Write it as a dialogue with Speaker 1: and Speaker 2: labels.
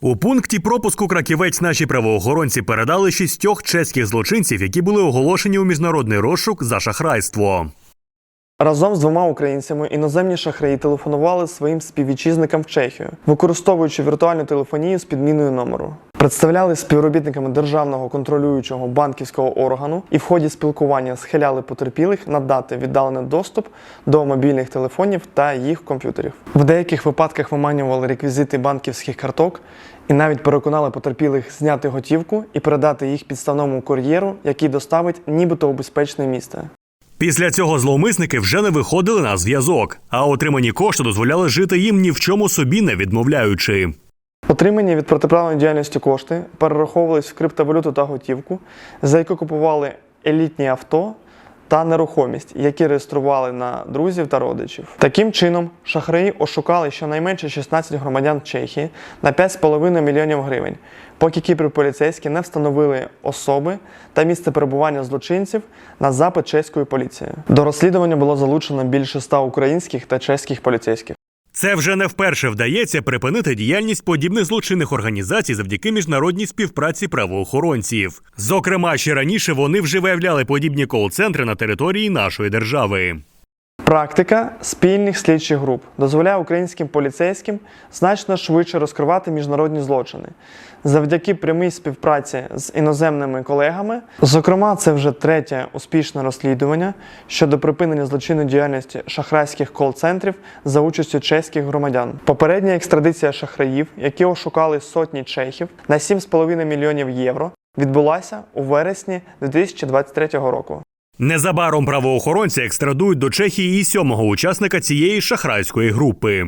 Speaker 1: У пункті пропуску краківець наші правоохоронці передали шістьох чеських злочинців, які були оголошені у міжнародний розшук за шахрайство.
Speaker 2: Разом з двома українцями іноземні шахраї телефонували своїм співвітчизникам в Чехію, використовуючи віртуальну телефонію з підміною номеру. Представляли співробітниками державного контролюючого банківського органу і в ході спілкування схиляли потерпілих надати віддалений доступ до мобільних телефонів та їх комп'ютерів. В деяких випадках виманювали реквізити банківських карток і навіть переконали потерпілих зняти готівку і передати їх підставному кур'єру, який доставить нібито у безпечне місце.
Speaker 1: Після цього зловмисники вже не виходили на зв'язок, а отримані кошти дозволяли жити їм ні в чому собі не відмовляючи.
Speaker 2: Отримані від протиправної діяльності кошти перераховувались в криптовалюту та готівку, за яку купували елітні авто та нерухомість, які реєстрували на друзів та родичів. Таким чином, шахраї ошукали щонайменше 16 громадян Чехії на 5,5 мільйонів гривень, поки кіберполіцейські не встановили особи та місце перебування злочинців на запит чеської поліції. До розслідування було залучено більше 100 українських та чеських поліцейських.
Speaker 1: Це вже не вперше вдається припинити діяльність подібних злочинних організацій завдяки міжнародній співпраці правоохоронців. Зокрема, ще раніше вони вже виявляли подібні кол-центри на території нашої держави.
Speaker 2: Практика спільних слідчих груп дозволяє українським поліцейським значно швидше розкривати міжнародні злочини завдяки прямій співпраці з іноземними колегами. Зокрема, це вже третє успішне розслідування щодо припинення злочинної діяльності шахрайських кол-центрів за участю чеських громадян. Попередня екстрадиція шахраїв, які ошукали сотні чехів на 7,5 мільйонів євро, відбулася у вересні 2023 року.
Speaker 1: Незабаром правоохоронці екстрадують до Чехії і сьомого учасника цієї шахрайської групи.